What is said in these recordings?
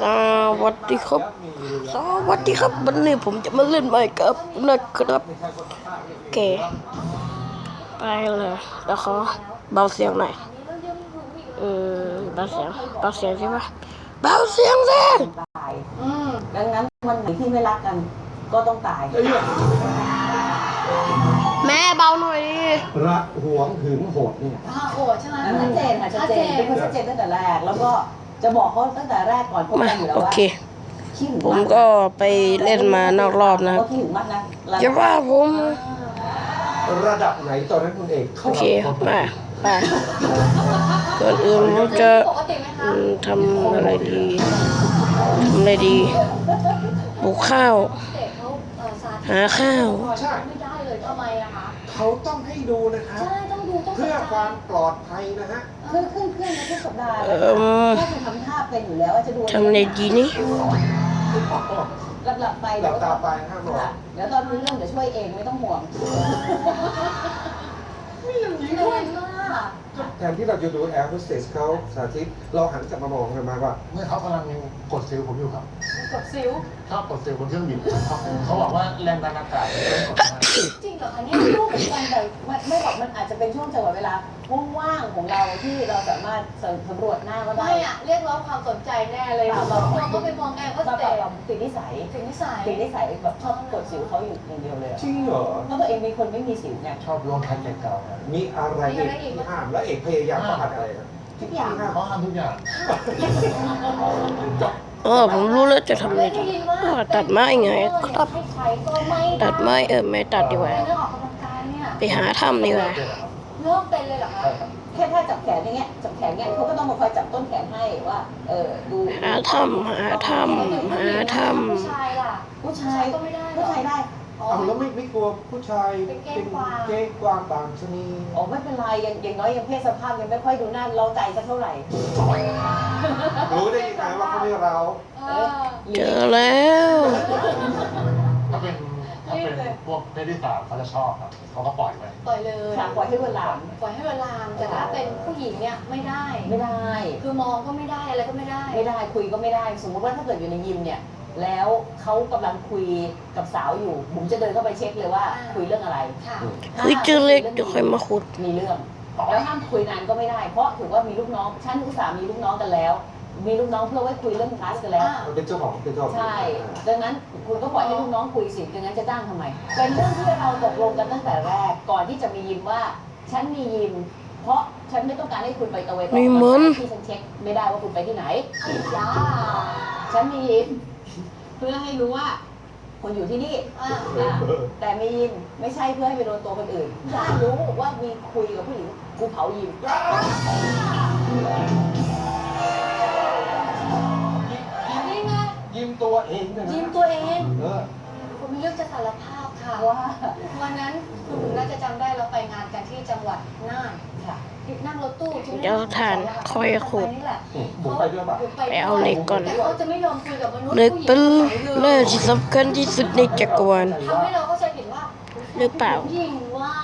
สวัสดีครับ สวัสดีครับ วันนี้ผมจะมาเล่นไมค์กับนะครับโอเค ไปเลยแล้วขอเบาเสียงหน่อยอืมเบาเสียงเบาเสียงใช่ปะเบาเสียงสิตายดังนั้นวันไหนที่ไม่รักกัน ก็ต้องตาย แม่เบาหน่อยดิระหวงหึงโหดเนี่ยอ่าโหดใช่ไหมชัดเจนค่ะชัดเจนเป็นคนชัดเจนตั้งแต่แรกแล้วก็ จะบอกเขาตั้งแต่แรกก่อนพบมากันอยู่แล้วโอว่าเค ขี้หึงผมก็ไปเล่นมานอกรอบนะครับก็ขี้หึงมากนะอย่าว่าผม ระดับไหนตอนนั้นคุณเอกโอเคมาไปก่อนอื่นผมจะปกติไหมอืคะมทำอะไรดีทำอะไรดีปลูกข้าว เด็กเขาเอ่อสาธิตหาข้าวไม่ได้เลยทำไมอะคะเขาต้องให้ดูนะครับ ใช่ ต้องดูต้องเพื่อความปลอดภัยนะฮะ คือขึ้นเครื่องมาทุกสัปดาห์เอิ่ม แค่คุณทำท่าเป็นอยู่แล้วว่าจะดูทำอะไรดีนี่ หลับหลับๆไปหลับตาไปห้ามมองค่ะเดี๋ยวตอนรู้เรื่องเดี๋ยวช่วยเองไม่ต้องห่วงช่วยมากแทนที่เราจะดูแอร์โฮสเตสเขาสาธิต เราหันกลับมามองกันมาว่า เมื่อเขากำลังกดซิลผมอยู่ครับ กดซิวชอบกดซิลบนเครื่องบินเขาเขาบอกว่าแรงดันอากาศเป็นกดมากจริงเหรอคะเนี่ยไม่รู้เหมือนกันแต่ไม่ไม่บอกมันอาจจะเป็นช่วงจังหวะเวลาว่างๆของเราที่เราสามารถสำรวจหน้าก็ได้ไม่อะเรียกร้องความสนใจแน่เลยเราเราก็ไปมองแอร์ก็เราเตะแบบติดนิสัยถึงนิสัยติดนิสัยแบบชอบกดสิวเขาอยู่อย่างเดียวเลยอะจริงเหรอ เพราะตัวเองเป็นคนไม่มีสิวไงชอบร่วมแพ็กเกจเก่าครับมีอะไรเอกที่ห้าม และเอกพยายามประหัดอะไรนะทุกอย่างที่ห้ามเขาทำทุกอย่างเออผมรู้แล้วจะทำอะไรดีตัดไม้ไงครับ ตัดไม้เออไม่ตัดดีกว่า ไปหาถ้ำดีกว่าเริ่มเป็นเลยเหรอคะแค่ถ้าจับแขนอย่างเงี้ยจับแขนเงี้ยเขาก็ต้องมาคอยจับต้นแขนให้ว่าเออดูหาถ้ำหาถ้ำหาถ้ผู้ชายล่ะผู้ชายก็ไม่ได้ผู้ชายได้ อ๋อ เอาแล้วไม่ไม่กลัวผู้ชายเป็นเก้งกวาง เก้งกวางบางชะนีอ๋อไม่เป็นไรยังยังน้อยยังเพศสภาพยังไม่ค่อยดูน่าเราใจสักเท่าไหร่รู้ได้ยังไงว่าเขาไม่เรา เออำเจอแล้ว ถ้าเป็นถ้าเป็นพวกเพศที่สามเขาจะชอบครับเขาก็ปล่อยไปปล่อยเลยค่ะปล่อยให้เวลามปล่อยให้เวลามแต่ถ้าเป็นผู้หญิงเนี่ยไม่ได้ ไม่ได้ คือมองก็ไม่ได้อะไรก็ไม่ได้ ไม่ได้คุยก็ไม่ได้ สมมติว่าถ้าเกิดอยู่ในยิมเนี่ย แล้วเขากำลังคุยกับสาวอยู่บุ๋มจะเดินเข้าไปเช็คเลยว่าอ่า คุยเรื่องอะไรค่ะ คุยเจอเล็กเดี๋ยวค่อยมาขุด มีเรื่องแล้วห้ามคุยนานก็ไม่ได้ เพราะถือว่ามีลูกน้องฉันอุตส่าห์มีลูกน้องกันแล้ว มีลูกน้องเพื่อไว้คุยเรื่องคลาสกันแล้ว อ่า มันเป็นเจ้าของเป็นเจ้าของใช่ ดังนั้นคุณก็ปล่อยให้ลูกน้องคุยสิดังนั้นจะจ้างทำไม เป็นเรื่องที่เราตกลงกันตั้งแต่แรก ก่อนที่จะมียิมว่า ฉันมียิม เพราะฉันไม่ต้องการให้คุณไปตะเวนออกมีกำลังมึกางยที่ฉันเช็คไม่ได้ว่าคุณไปที่ไหนไอ้ยาฉันมียิม เพื่อให้รู้ว่าคุณอยู่ที่นี่อ่าอะแต่มียิมไม่ใช่เพื่อให้ไปโดนตัวคนอื่นถ้ารู้ว่ามีคุยกับผู้หญิงกูเผายิมนี่ไงยิ้มตัวเองนะนะยิ้มตัวเอง เออผมมีเรื่องจะสารภาพค่ะว่าวันนั้นคุณถึงน่าจะจำได้เราไปงานกันที่จังหวัดน่าน ค่ะ นั่งรถตู้ที่เดี๋ยวทานค่อยขุดนี่แหละบุ๋มไปด้วยป่ะไปเอาเหล็กก่อนแต่เขาจะไม่ยอมคุยกับมนุษย์เล็กผู้หญิงเป็นคนไหนเรื่องเลยที่สำคัญที่สุดในจักรวาล ทำให้เราเข้าใจผิดว่าหรือเปล่า ผู้หญิงว่า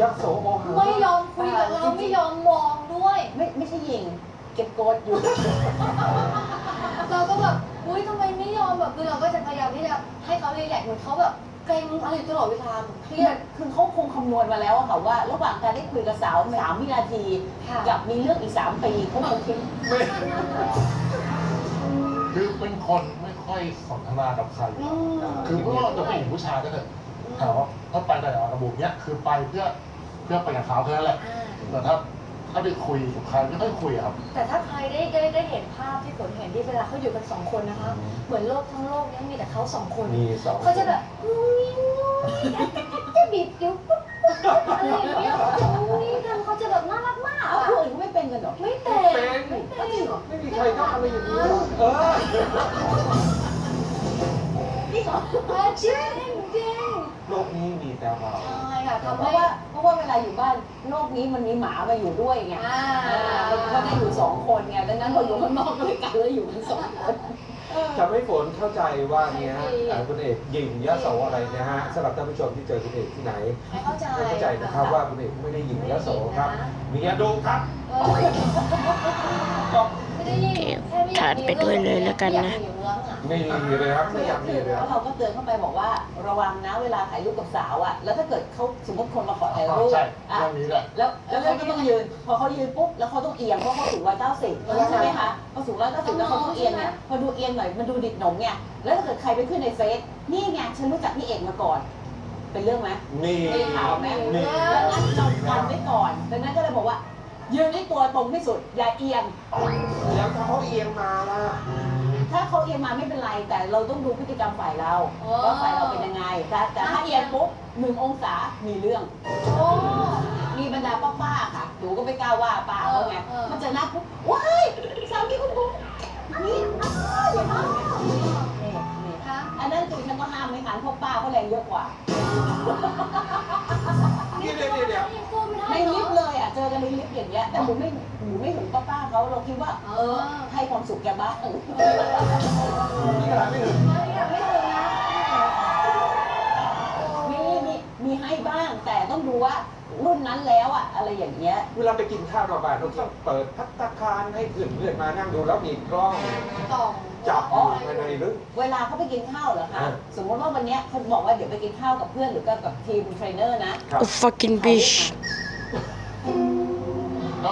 ยักษ์โสโอหาไม่ยอมคุยกับเราไม่ยอมมองด้วย ไม่ไม่ใช่ยิง เก็บโกดอยู่ เราก็แบบอุ้ยทำไมไม่ยอมแบบคือเราก็จะพยายามที่จะให้เขารีแลกซ์เหมือนเขาแบบ เกรงอะไรอยู่ตลอดเวลาเครียดคือเขาคงคำนวณมาแล้วอะค่ะว่า ระหว่างการได้คุยกับสาวสามวินาทีค่ะ กับมีเรื่องอีกสามปีเขาคงคิดคือเป็นคนไม่ค่อยสนทนากับใคร อืม คือไม่ว่าจะผู้หญิงผู้ชายก็เถอะถามว่าถ้าไปแต่ระบบเนี้ยคือไปเพื่อเพื่อไปกับเขาแค่นั้นแหละ อ่า แต่ถ้า ถ้าไปคุยกับใครไม่ค่อยคุยอะครับ แต่ถ้าใครได้ได้ได้เห็นภาพที่ฝนเห็นที่เวลาเขาอยู่กันสองคนนะคะเหมือนโลกทั้งโลกเนี้มีแต่เขาสองคน มีสอง เขาจะแบบงุ้ยงุ้ยจะบีบคิ้วปุ๊บปุ๊บปุ๊บอะไรอย่างเงี้ยงุ้ยทำเขาจะแบบน่ารักมากเอาอะคนอื่นเขาไม่เป็นกันเหรอ ไม่แต่เป็นไม่เป็นไม่มีใครก็อะไรอย่างนี้หรอกเออ นี่เหรออะจริงจริง นี้มีแต่เรา ใช่ค่ะเพทำราะให้ ว่าเพราะว่าเวลาอยู่บ้านโลกนี้มันมีหมามาอยู่ด้วยไงอ่าเขาได้อยู่สองคนไงดังนั้นพออยู่ข้างนอกก็เลยกลายว่าอยู่กันสองคน ทำให้ฝนเข้าใจว่าเนี่ยอ่าคุณเอกยิงยะโสอะไรนะฮะสำหรับท่านผู้ชมที่เจอคุณเอกที่ไหนให้เข้าใจให้เข้าใจนะครับว่าคุณเอกไม่ได้ยิงยะโสครับมียาดูครับเออก็ไม่ได้ยินแค่ไม่อยทานไปด้วยเลยแล้วกันนะไม่มี เลยครับ ไม่อยากมีเลยคแล้รับ วเราก็เตือนเข้าไปบอกว่าระวังนะเวลาถ่ายรูปกับสาวอะ แล้วถ้าเกิดเขาสมมติคนมาขอถ่ายรูปใช่อะเรื่องนี้แหละ แล้วแล้วเขาก็ต้องยืน พอเขายืนปุ๊บแล้วเขาต้องเอียงเพราะเขาสูงร้อยเก้าสิบใช่ไหมคะพอสูงร้อยเก้าสิบแล้วเขาต้องเอียงเนี่ยพอดูเอียงหน่อยมันดูดิดหนมไงแล้วถ้าเกิดใครไปขึ้นในเฟซนี่ไงฉันรู้จักพี่เอกมาก่อน เป็นเรื่องไหมมีมีข่าวไหมมีดังนั้นเรากันไว้ก่อนดังนั้นก็เลยบอกว่า ยืนให้ตัวตรงที่สุดอย่าเอียง แล้วถ้าเขาเอียงมาล่ะ ถ้าเขาเอียงมาไม่เป็นไร แต่เราต้องดูพฤติกรรมฝ่ายเราว่าฝ่ายเราเป็นยังไงแต่แต่ถ้าเอียงปุ๊บหนึ่งองศามีเรื่อง โอ้ มีบรรดาป้าๆค่ะ หนูก็ไม่กล้าว่าป้าเขาไง เออมันจะนัดปุ๊บว้ายสามีคุณปุ๊บนี่อ้าวอย่าทำนี่นี่คะอันนั้นคือฉันก็ห้ามไม่ทันเพราะป้าเขาแรงเยอะกว่านี่เดี๋ยวเดี๋ยวเดี๋ยวยังสู้ไม่ได้ในเนลิอะฟต์เลย อะเจอกันในลิฟต์อย่างเงี้ยแต่หนูไม่หนูไม่ถึงป้าป้าๆเขาเราคิดว่า เออ ให้ความสุขแกบ้างนี่ขนาดไม่ถึงไม่อยากไม่ถึงนะมีมีมีให้บ้าง แต่ต้องดูว่ารุ่นนั้นแล้วอะอะไรอย่างเงี้ย เวลาไปกินข้าวนอกบ้านเราต้องเปิดพัตตาคารให้เพื่อนเพื่อนๆมานั่งดูแล้วมีกล้องต่องจับอยู่ภายในหรือ เวลาเขาไปกินข้าวเหรอคะ อ่า สมมติว่าวันเนี้ยเขาบอกว่าเดี๋ยวไปกินข้าวกับเพื่อนหรือกับกับทีมเทรนเนอร์นะ ครับ Oh fucking bitch ต้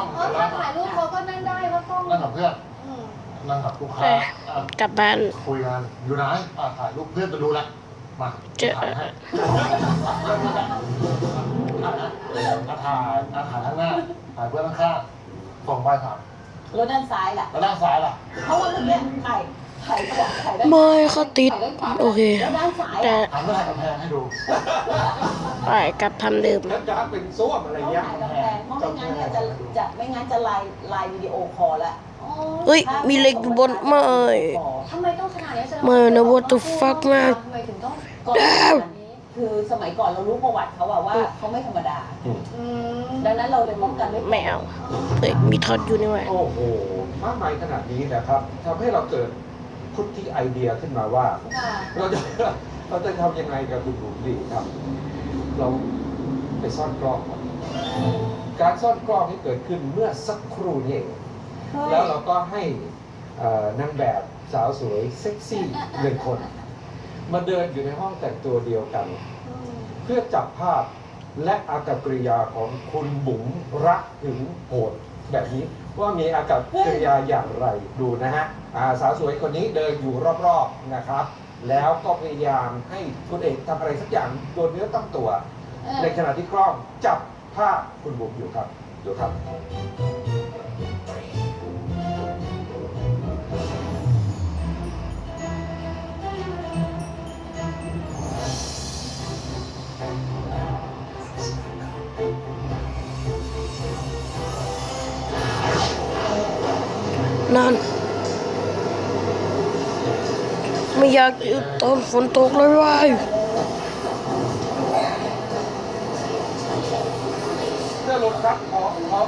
องเออถ้าถ่ายรูปเขาก็นั่งได้เพราะกล้องนั่งกับเพื่อนอืมนั่งกับลูกค้าเอ้ยอะกลับบ้าน คุยกันอยู่ไหนอะถ่ายรูปเพื่อนจะดูแลมาเจอ ถ่ายให้อะอะถ่ายอะถ่ายข้างหน้าถ่ายเพื่อนข้างๆส่งไปถามรถด้านซ้ายล่ะแล้วด้านซ้ายล่ะ เพราะว่าเมื่อกี้ถ่า ยถ่ายขวาถ่ายด้านไม่เขาติดถ่ายด้านขวาโอเคแล้วด้านซ้ายแต่อะถามเพื่อนถ่ายกำแพงให้ดูไปกลับทำเดิมแล้วจะเป็นส้วมอะไรต้องเงี้ยถ่ายกำแพงเพราะไม่งั้นเนี่ยจะจะไม่งั้นจะไลน์ไลน์วิดีโอคอลละอ๋อเฮ้ย มีเหล็กอยู่บนไม่ทำไมต้องขนาดนี้แสดงไม่ว่านะ what the fuck มากทำไมถึงต้องก่อนหน้านี้คือสมัยก่อนเรารู้ประวัติเขาอะว่าเขาไม่ธรรมดาอืมดังนั้นเราเลยป้องกันไว้ก่อนไม่เอาเฮ้ยมีทอดอยู่นี่หว่าโอ้โหมากมายขนาดนี้นะครับทำให้เราเกิด พุทธิไอเดียขึ้นมาว่าค่ะเราจะเราจะทำยังไงกับคุณบุ๋มดีครับ เราไปซ่อนกล้องก่อนการซ่อนกล้องที่เกิดขึ้นเมื่อสักครู่นี้เองแล้วเราก็ให้เอ่อนางแบบสาวสวยเซ็กซี่หนึ่งคน มาเดินอยู่ในห้องแต่งตัวเดียวกันอืมเพื่อจับภาพและอากับกริยาของคุณบุ๋มรักถึงโหดแบบนี้ว่ามีอากับกริยาอย่างไรดูนะฮะอ่า สาวสวยคนนี้เดินอยู่รอบๆนะครับ แล้วก็พยายามให้คุณเอกทำอะไรสักอย่างโดนเนื้อต้องตัวเออในขณะที่กล้องจับภาพคุณบุ๋มอยู่ครับดูครับนั่น ไม่อยากอยู่ตอนฝนตกเลยว้ยเสื้อลงครับขอขอ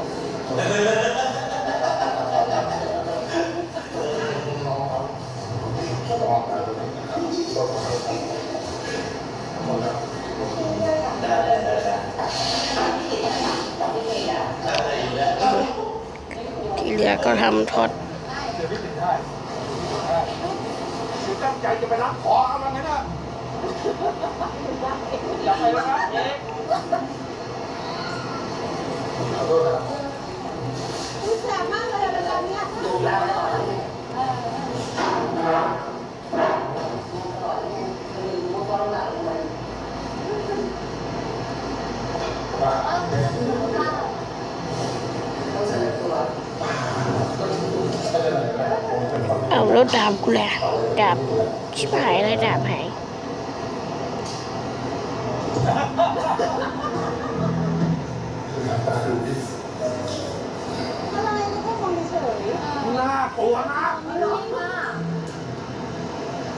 ที่เหลือก็ทำทอด ตั้งใจจะไปรับขอเอามางั้นนะอย่าไปนะครับเอกแสบมากเลยเวลาเนี้ยเอาแล้ว ดาบกูแหละดาบชิบหายเลยดาบหายอะไรไม่แค่มองเฉยน่ากลัวนะๆไม่หรอก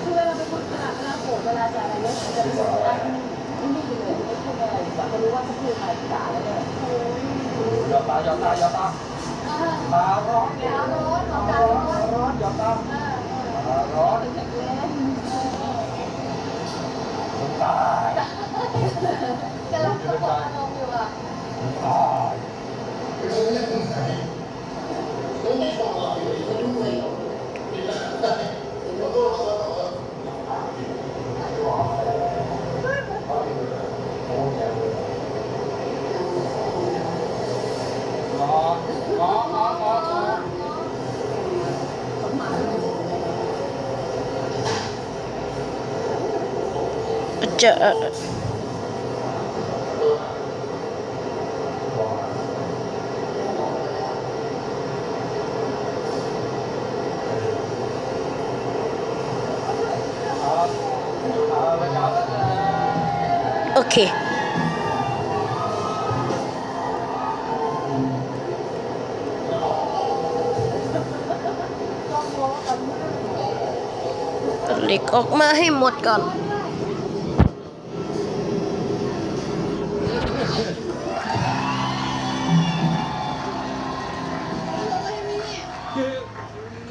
คือเวลาไปคุยเวลาเวลาโกรธเวลาจะอะไรเนี่ยจะรู้สึกว่าไม่นิ่งเลยไม่พูดอะไรดีกว่ก็รู้ว่าจะพูดอะไรด่าแล้วเนี่ยอย่าตาอย่าตาอย่าตาตาร้อนเนี่ยดาร้อนตาร้อนนร้อนอย่าตา เออเออตาร้อนตายกำลังสะกดอารมณ์อยู่อะตาย จะโอเคเหล็กออกมาให้หมดก่อน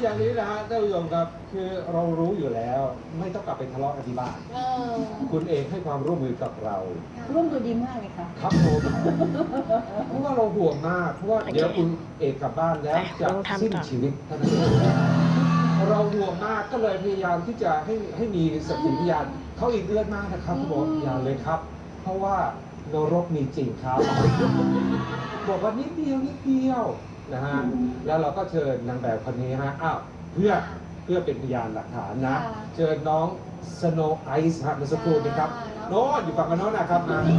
อย่างนี้นะฮะท่านผู้ชมครับคือเรารู้อยู่แล้ว ไม่ต้องกลับไปทะเลาะกันที่บ้านเออคุณเองให้ความร่วมมือกับเรา ร่วมตัวดีมากเลยค่ะ ครับผมเพราะว่าเราห่วงมากเพราะว่าเดี๋ยวคุณเอกกลับบ้านแล้วไปจะลองทำสิ้นต่อชีวิตเท่านั้นเองเราห่วงมากก็เลยพยายามที่จะให้ให้มีสักขีพยานเขาอีกเดือนมากนะครับเขาบอกอย่าเลยครับ เพราะว่านรกมีจริงครับบอกว่านิดเดียวนิดเดียว นะฮะแล้วเราก็เชิญนางแบบคนนี้ฮะอ้าวเพื่อเพื่อเป็นพยานหลักฐานนะเชิญน้องสโนไอซ์ฮะเมื่อสักครู่นะครับโน้ตอยู่ฝั่งกันโน้นนะครับมานี่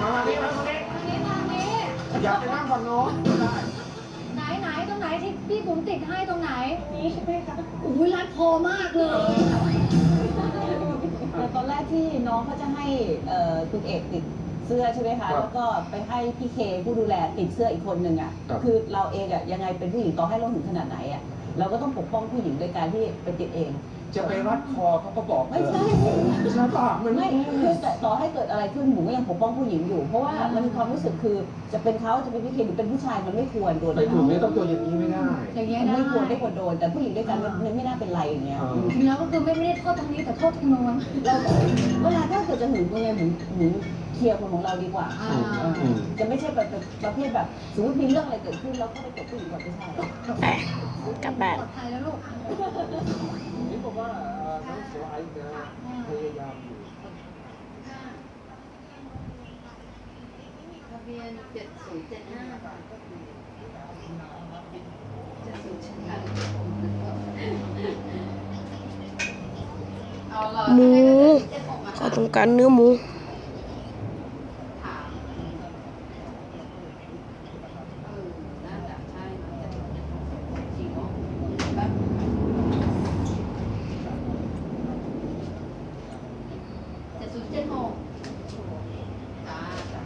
มามานี่มามานี่ทางนี้ทางนี้ อยากไปนั่งฝั่งโน้นก็ได้ ไหนไหนตรงไหนที่พี่บุ๋มติดให้ตรงไหน นี้ใช่ไหมคะอุ้ยรัดคอมากเลยแต่ตอนแรกที่น้องเขาจะให้เอ่อคุณเอกติด เสื้อใช่ไหมคะแล้วก็ไปให้พี่เคผู้ดูแลติดเสื้ออีกคนหนึ่งอะคือเราเองอะยังไงเป็นผู้หญิงต่อให้เราถึงขนาดไหนอะเราก็ต้องปกป้องผู้หญิงโดยการที่ไปติดเอง จะไปรัดคอเขาก็บอกไม่ใช่ ใช่ปะมันไม่ไม่คือแต่ต่อให้เกิดอะไรขึ้นหนูก็ยังปกป้องผู้หญิงอยู่ เพราะว่ามันมีความรู้สึกคือจะเป็นเขาจะเป็นพี่เคหรือเป็นผู้ชายมันไม่ควรโดนไปถูกเนี่ยต้องตัวอย่างนี้ไม่ได้ อย่างเงี้ยมันได้ไม่ควรไม่ควรโดนแต่ผู้หญิงด้วยกันมันไม่น่าเป็นไรอย่างเงี้ยอ่าอืมจริงแล้วก็คือไม่ไม่ได้โทษตรงนี้แต่โทษทางโน้น เราเวลาถ้าเกิดจะหึงตัวเองหึงหึง เคลียร์คนของเราดีกว่าอ่า อืม จะไม่ใช่แบบเป็นประเภทแบบสมมติมีเรื่องอะไรเกิดขึ้นเราก็ไปตบผู้หญิงก่อนไม่ใช่ไปกลับบ้าน ปลอดภัยแล้วลูกนี่บอกว่าเอ่อน้องโซไอซ์นะพยายามอยู่ทะเบียนเจ็ดศูนย์เจ็ดห้าค่ะเจ็ดศูนย์เจ็ดห้าเอาเหรอหมูเจ็ดหกอะเขาต้องการเนื้อหมู ถามเออน่าจะใช่เจ็ดศูนย์เจ็ดหกจริงเหรอแป๊บเจ็ดศูนย์เจ็ดหกจ้าจ้า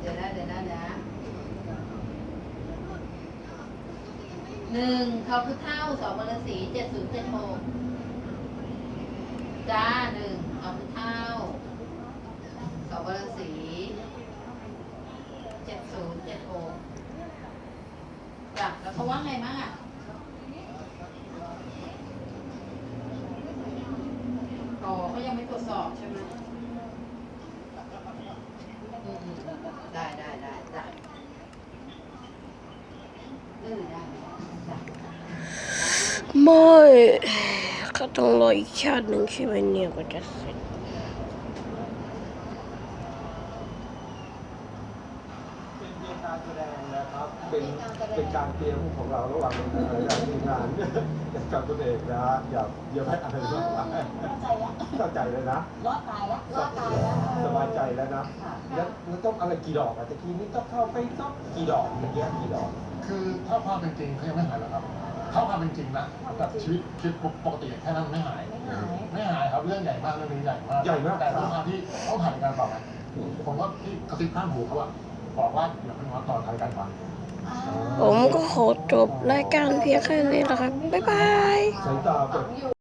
เดี๋ยวนะเดี๋ยวนะเดี๋ยวนะ หนึ่งเขาคือเท่าสองบรสีเจ็ดศูนย์เจ็ดหกจ้าหนึ่งเขาคือเท่าสองบรสีเจ็ดศูนย์เจ็ดหกจ้ะแล้วเขาว่าไงบ้างอะอ๋อเขายังไม่ตรวจสอบใช่ไหม อืมๆได้ได้ได้ได้เออได้ได้ ไม่เขาต้องรออีกชาติหนึ่งใช่ไหมเนี่ยกว่าจะเสร็จเป็นเพียงการแสดงนะครับ เป็นเป็นการเตรียมของเราระหว่างทีมงานกับตัวเองนะอย่าอย่าให้อะไรมากมายเข้าใจแล้วเข้าใจเลยนะรอดตายแล้วรอดตายแล้วสบายใจแล้วนะแล้วแล้วต้องอะไรกี่ดอกอะตะกี้นี้ต้องเข้าไปต้องกี่ดอกเมื่อกี้กี่ดอก คือถ้าความเป็นจริงเขายังไม่หายหรอกครับ ถ้าความเป็นจริงนะกับชีวิตชีวิตปกติแค่นั้นไม่หาย ไม่หาย ไม่หายครับเรื่องใหญ่มากเรื่องนี้ใหญ่มากใหญ่มากแต่ด้วยความที่ต้องผ่านการตอบไงผมก็ที่กระซิบข้างหูเขาอะบอกว่าอย่าเพิ่งมาต่อทางการฟังผมก็ขอจบรายการเพียงแค่นี้แหละครับ บ๊ายบาย สายตาแบบอยู่